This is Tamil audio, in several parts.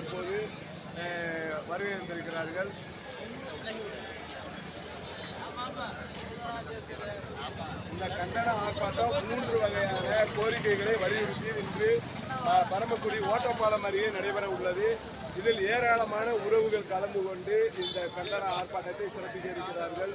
தற்போது வருகை தந்திருக்கிறார்கள் இந்த கண்டன ஆர்ப்பாட்டம் மூன்று வகையான கோரிக்கைகளை வலியுறுத்தி இன்று பரமக்குடி ஓட்டப்பாலம் அருகே நடைபெற உள்ளது. இதில் ஏராளமான உறவுகள் கலந்து கொண்டு இந்த கண்டன ஆர்ப்பாட்டத்தை சிறப்பிக்க இருக்கிறார்கள்.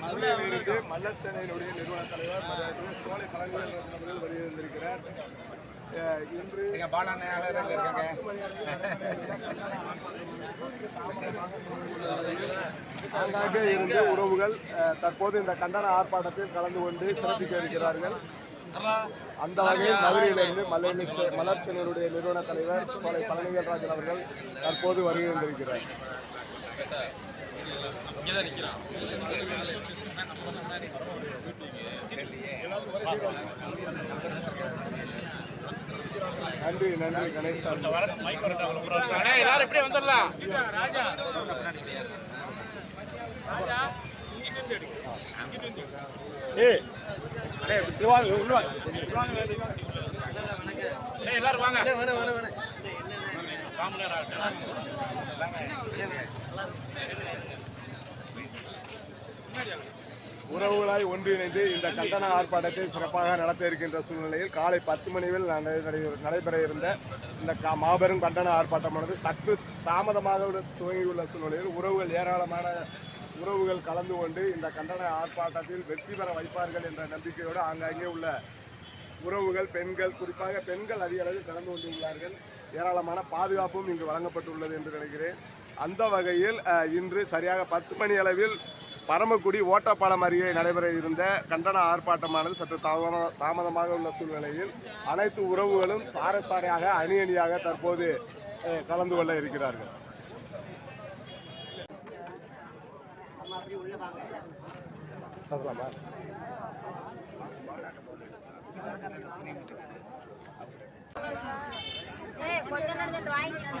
மதுரையிலிருந்து மல்லர் சேனையினுடைய நிறுவன தலைவர் சோலை கலைஞர் அவர்கள் வருகிறார் இன்று எங்க இருக்காங்க ஆங்காங்கே இருந்து உறவுகள் தற்போது இந்த கண்டன ஆர்ப்பாட்டத்தில் கலந்து கொண்டு சிறப்பிக்க இருக்கிறார்கள். அந்த வகையில் மதுரையிலிருந்து மல்லி மலர் சேனையுடைய நிறுவன தலைவர் சோலை பழனிவேல்ராஜன் அவர்கள் தற்போது வருகை தந்திருக்கிறார். நன்றி நன்றி கணேஷ் சார் எல்லாரும் இப்படியே வந்துடலாம் ஏய் அடே எல்லாரும் வாங்க உறவுகளாய் ஒன்றிணைந்து இந்த கண்டன ஆர்ப்பாட்டத்தை சிறப்பாக நடத்த இருக்கின்ற சூழ்நிலையில் காலை பத்து மணிவில் நடைபெற இருந்த இந்த மாபெரும் கண்டன ஆர்ப்பாட்டமானது சற்று தாமதமாக துவங்கியுள்ள சூழ்நிலையில் உறவுகள் ஏராளமான உறவுகள் கலந்து கொண்டு இந்த கண்டன ஆர்ப்பாட்டத்தில் வெற்றி பெற வைப்பார்கள் என்ற நம்பிக்கையோடு ஆங்காங்கே உள்ள உறவுகள் பெண்கள் குறிப்பாக பெண்கள் அதிக அளவில் கலந்து கொண்டுள்ளார்கள் ஏராளமான பாதுகாப்பும் இங்கு வழங்கப்பட்டுள்ளது என்று நினைக்கிறேன். அந்த வகையில் இன்று சரியாக பத்து மணி அளவில் பரமக்குடி ஓட்டப்பாலம் அருகே நடைபெற இருந்த கண்டன ஆர்ப்பாட்டமானது சற்று தாமத தாமதமாக உள்ள சூழ்நிலையில் அனைத்து உறவுகளும் சாரசாரையாக அணி அணியாக தற்போது கலந்து கொள்ள இருக்கிறார்கள். பார்க்கலாமா? ஏய் கொஞ்ச நேரம் சென்று வாங்கிக்கணும்